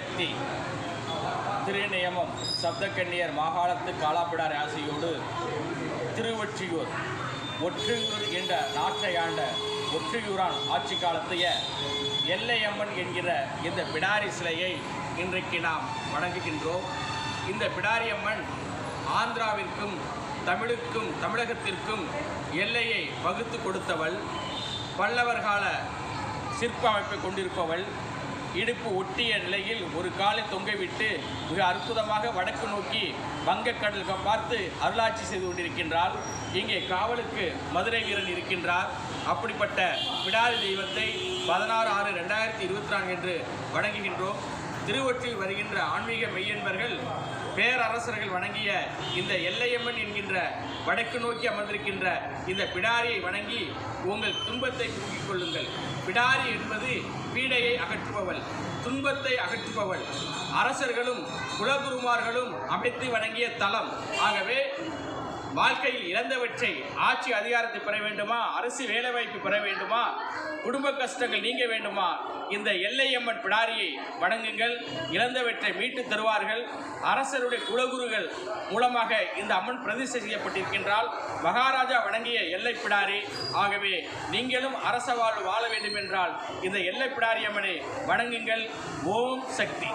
சக்தி. திருநியமம். சப்தக்கண்ணியர் மாகாணத்து காலாப்பிடார் ராசியோடு திருவொற்றியூர். ஒற்றியூர் என்ற நாட்டை ஆண்ட ஒற்றியூரான் ஆட்சி காலத்தைய எல்லையம்மன் என்கிற இந்த பிடாரி சிலையை இன்றைக்கு நாம் வணங்குகின்றோம். இந்த பிடாரியம்மன் ஆந்திராவிற்கும் தமிழுக்கும் தமிழகத்திற்கும் எல்லையை வகுத்து கொடுத்தவள். பல்லவர் கால சிற்ப அமைப்பை கொண்டிருப்பவள். இடுப்பு ஒட்டிய நிலையில் ஒரு காலை தொங்கவிட்டு மிக அற்புதமாக வடக்கு நோக்கி வங்கக்கடல் பார்த்து அருளாட்சி செய்து கொண்டிருக்கின்றார். இங்கே காவலுக்கு மதுரை வீரன் இருக்கின்றார். அப்படிப்பட்ட பிடாரி தெய்வத்தை பதினாறு ஆறு ரெண்டாயிரத்தி இருபத்தி நான்கு என்று வணங்குகின்றோம். திருவொற்றில் வருகின்ற ஆன்மீக மெய்யன்பர்கள் பேரரசர்கள் வணங்கிய இந்த எல்லையம்மன் என்கின்ற வடக்கு நோக்கி அமர்ந்திருக்கின்ற இந்த பிடாரியை வணங்கி உங்கள் துன்பத்தை தூக்கிக் கொள்ளுங்கள். பிடாரி என்பது பீடையை அகற்றுபவள் துன்பத்தை அகற்றுபவள். அரசர்களும் குலகுருமார்களும் அமைத்து வணங்கிய தலம். ஆகவே வாழ்க்கையில் இழந்தவற்றை ஆட்சி அதிகாரத்தை பெற வேண்டுமா? அரசு வேலைவாய்ப்பு பெற வேண்டுமா? குடும்ப கஷ்டங்கள் நீங்க வேண்டுமா? இந்த எல்லையம்மன் பிடாரியை வணங்குங்கள். இழந்தவற்றை மீட்டு தருவார்கள். அரசருடைய குலகுருகள் மூலமாக இந்த அம்மன் பிரதிஷ்டை செய்யப்பட்டிருக்கின்றால் மகாராஜா வணங்கிய எல்லை பிடாரி. ஆகவே நீங்களும் அரச வாழ்வு வாழ வேண்டும் என்றால் இந்த எல்லை பிடாரி அம்மனை வணங்குங்கள். ஓம் சக்தி.